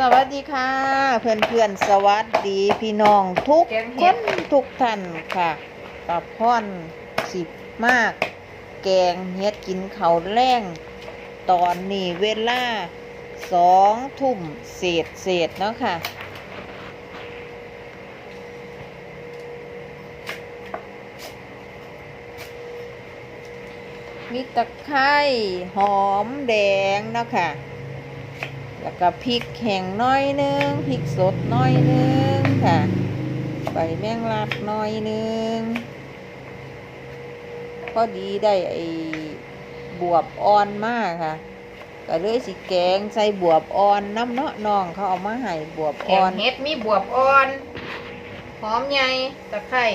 สวัสดีค่ะ เพื่อนเพื่อนๆสวัสดีพี่น้องทุกแกงคเห็ดนทุกท่านค่ะกับพ่อนสิบมาก แกงเฮ็ดกินเขาวแรงตอนนี้เวลาสองทุ่มเศษเศษๆเนาะค่ะมีตะไคร้หอมแดงเนาะค่ะ แล้วก็พริกแห้งน้อยนึงพริกสดน้อยนึงค่ะใบแมงลักน้อยนึงพอดีได้ไอ้บวบอ่อนมากค่ะก็เลยสิแกงใส่บวบอ่อนน้ำเนาะน้องเขาเอามาให้บวบอ่อนเห็ดมีบวบอ่อนหอมใหญ่ตะไคร้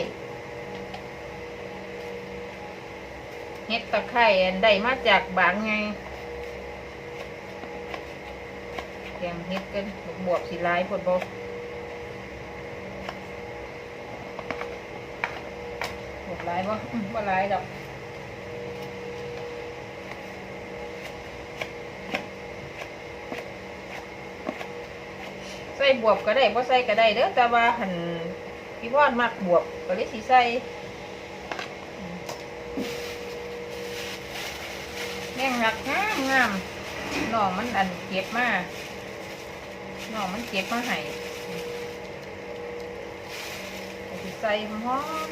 เห็ดตะไคร้อันได้มาจากบางไง แกงเห็ดกันบวบสีลายพดบบบวบลายบ่อื้อบ่ลายดอกใส่บวบก็ได้บ่ใส่ก็ได้เด้อแต่ว่าหันพี่พอนมักบวบก็เลยสิใส่แม่งรักงามงามน้องมันอันเก็บมา น้องมันเก็บมาให้ใส่หอม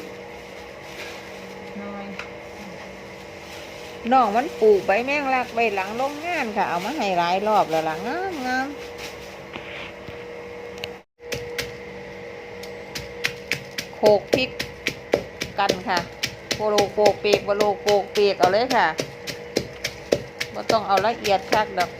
หน่อยน้องมันปลูกใบแมงลักใบหลังโรงงานค่ะ เอามาให้หลายรอบแล้วล่ะงามงามโขกพริกกันค่ะโปโลโกเปีกโปโลโกเปีกเอาเลยค่ะไม่ต้องเอาละเอียดคักดอก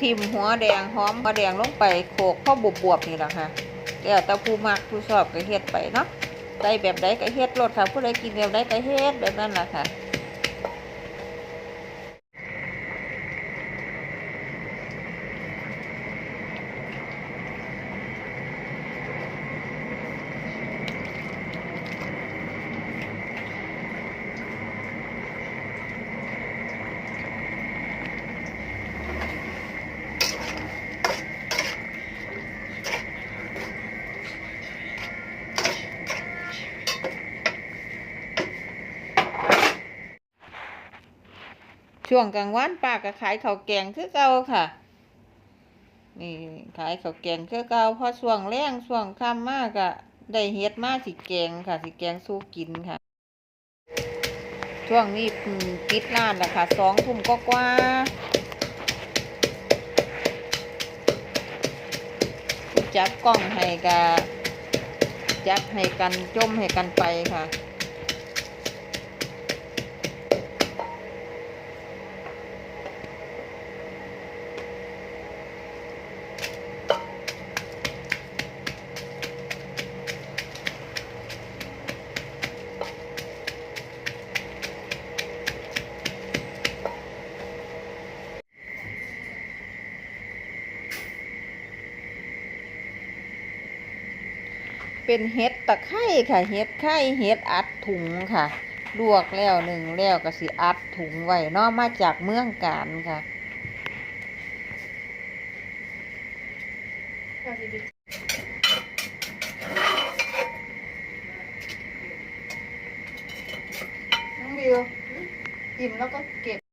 ทิมหัวแดงหอมหัวแดงลงไปโขกพ่อบวบวบๆนี่แหละค่ะแล้วแต่ผู้มักผู้ชอบก็เฮ็ดไปเนาะใส่แบบใดก็เฮ็ดรสค่ะผู้ใดกินแบบใดก็เฮ็ดแบบนั้นแหละค่ะ ช่วงกลางวันป้าก็ขายข้าวแกงคือเก่าค่ะ นี่ขายข้าวแกงคือเก่าพอช่วงแรงช่วงค่ำมากก็ได้เฮ็ดมาสิแกงค่ะ สิแกงสู้กินค่ะ ช่วงนี้ปิดร้านแล้วค่ะสองทุ่มก็กว่าจับกล้องให้กะจับให้กันจมให้กันไปค่ะ เป็นเห็ดตะไคร้ค่ะ เห็ดไข่เห็ดอัดถุงค่ะลวกแล้วหนึ่งแล้วก็สิอัดถุงไว้นอกมาจากเมืองการค่ะน้องวิวจิ้มแล้วก็เก็บ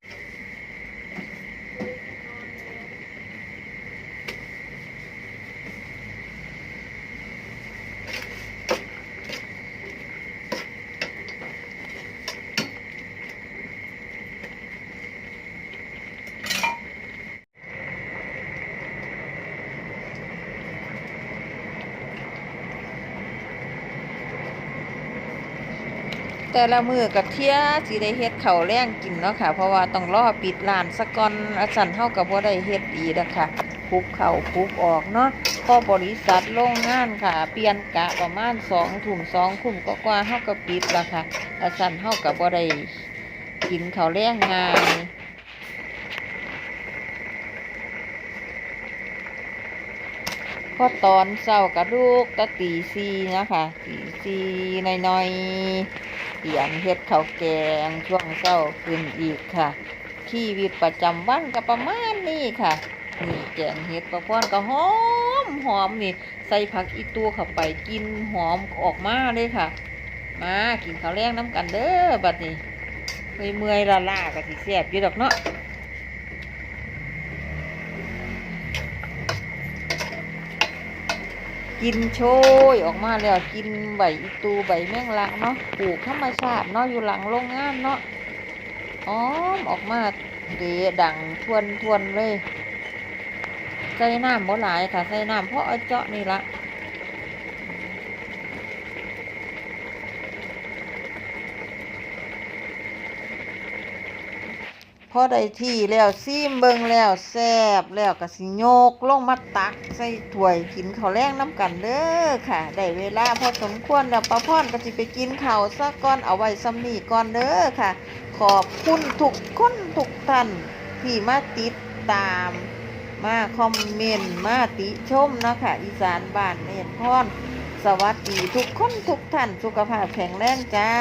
แต่ละมือกับเทียสิได้เฮ็ดข้าแรงกินเนาะค่ะ เพราะว่าต้องรอปิดร้านซะก่อนอาจารย์เฮาก็บ่ได้เฮ็ดอีนะคะคุบเข้าคุบออกเนาะพอบริษัทโรงงานค่ะ เปลี่ยนกะประมาณ2ทุ่ม2ทุ่มก็กว่าเฮาก็ปิดล้วค่ะอาจารย์เฮาก็บ่ได้กินเข้าแรงง่ายพอตอนเช้ากระดูกตะตีซีนะคะตีซีหน่อยๆ เตรียมเฮ็ดข้าวแกงช่วงเช้าขึ้นอีกค่ะชีวิตประจำวันก็ประมาณนี้ค่ะนี่แกงเฮ็ดประพอนก็หอมหอมนี่ใส่ผักอีตัวเข้าไปกินหอมออกมาเลยค่ะ มากินข้าวแรงน้ำกันเด้อบัดนี้เมื่อยๆลาลาๆก็สิแซ่บอยู่ดอกเนาะ กินโชยออกมาแล้วกินใบอีตูใบแมงลักเนาะปลูกธรรมชาติเนาะอยู่หลังโรงงานเนาะอ้อมออกมาเดดังทวนทวนเลย ใส่น้ำบ่หลายค่ะใส่น้ำเพราะเอาเจาะนี่ละ พอได้ที่แล้วซีมเบิงแล้วแซบแล้วก็สิโยกลงมาตักใส่ถ้วยกินข้าวแรงน้ำกันเด้อค่ะ ได้เวลาพอสมควรแล้วป้าพรก็สิไปกินข้าวซะก่อนเอาไว้ซ้ำนี่ก่อนเด้อค่ะ ขอบคุณทุกคนทุกท่านที่มาติดตามมาคอมเมนต์มาติชมนะคะอีสานบ้านเนียนพรสวัสดีทุกคนทุกท่านสุขภาพแข็งแรงจ้า